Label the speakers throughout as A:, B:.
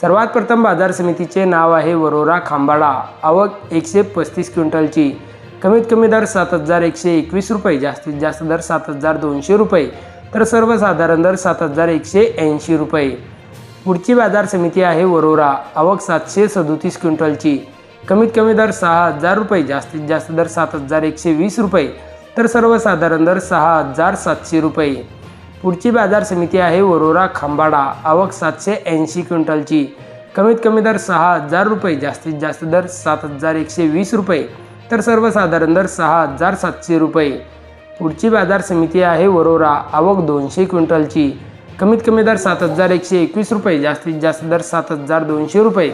A: सर्वात प्रथम बाजार समितीचे नाव आहे वरोरा खांबाळा. आवक एकशे पस्तीस क्विंटलची. कमीत कमी दर सात हजार एकशे एकवीस रुपये जास्तीत जास्त दर सात हजार दोनशे रुपये तर सर्वसाधारण दर सात हजार एकशे ऐंशी रुपये. पुढची बाजार समिती आहे वरोरा. आवक सातशे सदोतीस क्विंटलची. कमीत कमी दर सहा हजार रुपये जास्तीत जास्त दर सात हजार एकशे वीस रुपये तर सर्वसाधारण दर सहा हजार सातशे रुपये. पुढची बाजार समिती आहे वरोरा खांबाडा आवक सातशे ऐंशी क्विंटलची. कमीत कमी दर सहा हजार रुपये जास्तीत जास्त दर सात हजार एकशे वीस रुपये तर सर्वसाधारण दर सहा हजार सातशे रुपये. पुढची बाजार समिती आहे वरोरा आवक दोनशे क्विंटलची. कमीत कमी दर सात हजार एकशे एकवीस रुपये जास्तीत जास्त दर सात हजार दोनशे रुपये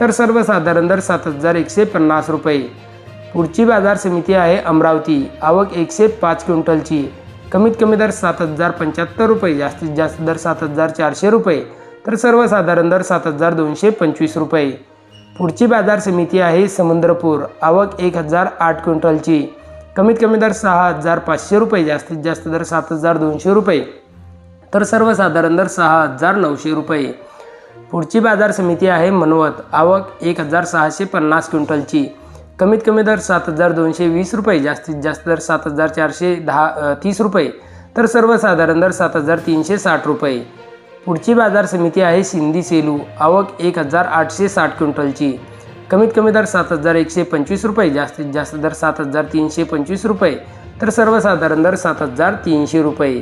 A: तर सर्वसाधारण दर सात हजार एकशे पन्नास रुपये. पुढची बाजार समिती आहे अमरावती आवक एकशे पाच क्विंटलची. कमीत कमी दर सात हजार पंच्याहत्तर रुपये जास्तीत जास्त दर सात हजार चारशे रुपये तर सर्वसाधारण दर सात हजार दोनशे पंचवीस रुपये. पुढची बाजार समिती आहे समुद्रपूर आवक एक हजार आठ क्विंटलची. कमीत कमी दर सहा हजार पाचशे रुपये जास्तीत जास्त दर सात हजार दोनशे रुपये तर सर्वसाधारण दर सहा हजार नऊशे रुपये. पुढची बाजार समिती आहे मनवत आवक एक हजार सहाशे पन्नास क्विंटलची. कमीत कमी दर सात हजार दोनशे वीस रुपये जास्तीत जास्त दर सात हजार चारशे दहा तीस रुपये तर सर्वसाधारण दर सात हजार तीनशे साठ रुपये. पुढची बाजार समिती आहे सिंधी सेलू आवक एक हजार आठशे साठ क्विंटलची. कमीत कमी दर सात हजार एकशे पंचवीस रुपये जास्तीत जास्त दर सात हजार तीनशे पंचवीस रुपये तर सर्वसाधारण दर सात हजार तीनशे रुपये.